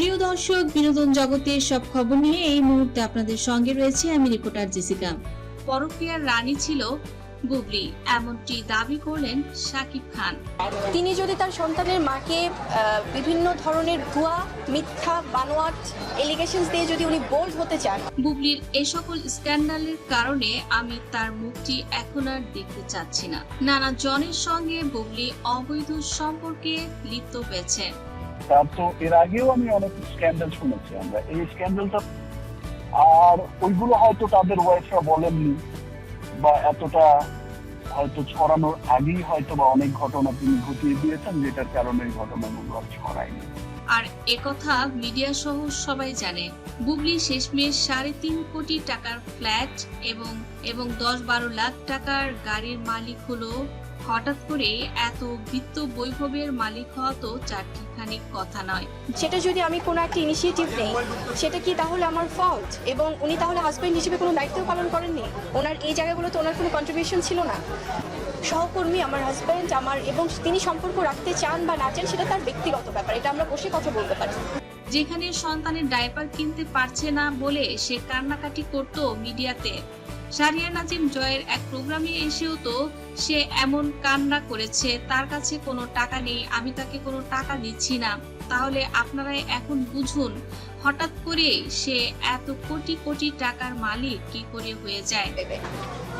প্রিয় দর্শক বিনোদন জগতের সব খবর নিয়ে এই মুহূর্তে আপনাদের সঙ্গে রয়েছে আমি রিপোর্টার জেসিকা। পরকীয়ার রানী ছিল বুবলি এমনটি দাবি করলেন শাকিব খান। তিনি যদি তার সন্তানের মাকে বিভিন্ন ধরনের ভুয়া মিথ্যা বানোয়াট এলিগেশনস দিয়ে যদি উনি বোল্ড হতে চান। বুবলির এ সকল স্ক্যান্ডালের কারণে আমি তার মুখটি এখন আর দেখতে চাচ্ছি না। নানা জনের সঙ্গে বুবলি অবৈধ সম্পর্কে লিপ্ত হয়েছে। তো এর আগেও আমি অনেক স্ক্যান্ডাল শুনেছি আমরা। এই স্ক্যান্ডালটা আর ওইগুলো হয়তো তাদের ওয়াইফরা বলেননি বা এতটা হয়তো ছড়ানোর আগেই হয়তো বা অনেক ঘটনা তিনি ঘটিয়ে দিয়েছেন, যেটার কারণে ঘটনাগুলো আর ছড়ায়নি। আর একথা মিডিয়া সহ সবাই জানে বুবলি শেষমেশ সাড়ে তিন কোটি টাকার ফ্ল্যাট এবং এবং দশ বারো লাখ টাকার গাড়ির মালিক হলো হঠাৎ করে এত বিত্ত বৈভবের মালিক হওয়া তো চারটিখানি কথা নয়। সেটা যদি আমি কোনো একটা ইনিশিয়েটিভ নেই সেটা কি তাহলে আমার ফল্ট এবং উনি তাহলে হাজব্যান্ড হিসেবে কোনো দায়িত্ব পালন করেননি? ওনার এই জায়গাগুলোতে ওনার কোনো কন্ট্রিবিউশন ছিল না? সহকর্মী আমার হাজব্যান্ড আমার এবং তিনি সম্পর্ক রাখতে চান বা না চান সেটা তার ব্যক্তিগত ব্যাপার। এটা আমরা বসে কথা বলতে পারি। যেখানে সন্তানের ডায়পার কিনতে পারছে না বলে সে কান্নাকাটি করত মিডিয়াতে। সারিয়া নাজিম জয়ের এক প্রোগ্রামে এসেও তো সে এমন কান্না করেছে তার কাছে কোনো টাকা নেই আমি তাকে কোনো টাকা দিচ্ছি না। তাহলে আপনারাই এখন বুঝুন হঠাৎ করে সে এত কোটি কোটি টাকার মালিক কি করে হয়ে যায়?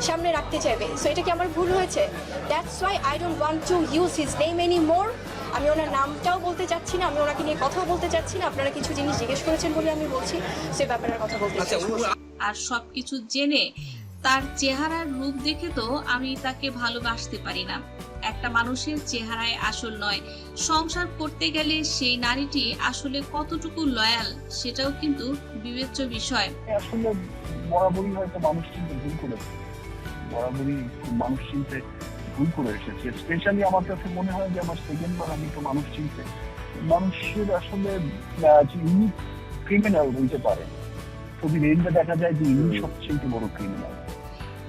সামনে রাখতে চাইবে। সো এটা কি আমার ভুল হয়েছে? That's why I don't want to use his name any more আমি ওনার নামটাও বলতে চাচ্ছি না আমি ওনাকে নিয়ে কথাও বলতে চাচ্ছি না। আপনারা কিছু জিনিস জিজ্ঞেস করেছেন বলে আমি বলছি সে ব্যাপারে কথা বলতে আচ্ছা চাচ্ছি আর সবকিছু জেনে তার চেহারার রূপ দেখে তো আমি তাকে ভালোবাসতে পারি না। একটা মানুষের চেহারায় আসল নয়। সংসার করতে গেলে সেই নারীটি আসলে কতটুকু লয়াল সেটাও কিন্তু বিবেচ্য বিষয়। আসলে বরাবরই হয়তো মানুষ চিনতে ভুল করেছে বরাবরই মানুষ চিনতে ভুল করে এসেছে। স্পেশালি আমার কাছে মনে হয় যে আমার সেকেন্ড বার আমি তো মানুষ চিনতে। মানুষের আসলে ইনি ক্রিমিনাল বলতে পারে ছবি রেঞ্জে দেখা যায় যে ইনি সবচেয়ে বড় ক্রিমিনাল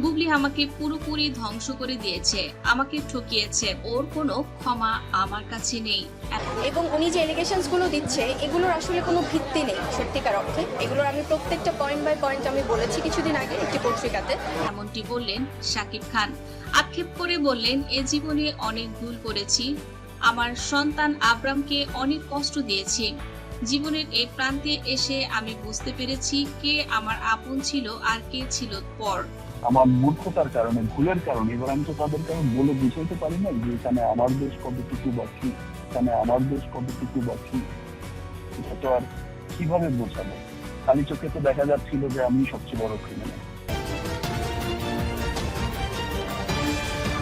বুবলি আমাকে পুরোপুরি ধ্বংস করে দিয়েছে আমাকে ঠকিয়েছে। ওর কোনো ক্ষমা আমার কাছে নেই। এবং উনি যে এলিগেশনসগুলো দিচ্ছে এগুলোর আসলে কোনো ভিত্তি নেই সত্যিকার অর্থে। এগুলোর আমি প্রত্যেকটা পয়েন্ট বাই পয়েন্ট আমি বলেছি কিছুদিন আগে একটি পত্রিকাতে। এমনটি বললেন শাকিব খান। আক্ষেপ করে বললেন এ জীবনে অনেক ভুল করেছি। আমার সন্তান আব্রামকে অনেক কষ্ট দিয়েছি। জীবনের এই প্রান্তে এসে আমি বুঝতে পেরেছি কে আমার আপন ছিল আর কে ছিল পর। আমার মূর্খতার কারণে, ভুলের কারণে, এবার আমি তো তাদের কারণ বলে বুঝাইতে পারি না যে এখানে আমার দেশ কতটুকু বাকি এখানে আমার দেশ কতটুকু বাকি এটা তো আর কীভাবে বোঝাবো? খালি চোখে তো দেখা যাচ্ছিল যে আমি সবচেয়ে বড় ক্রিমিনাল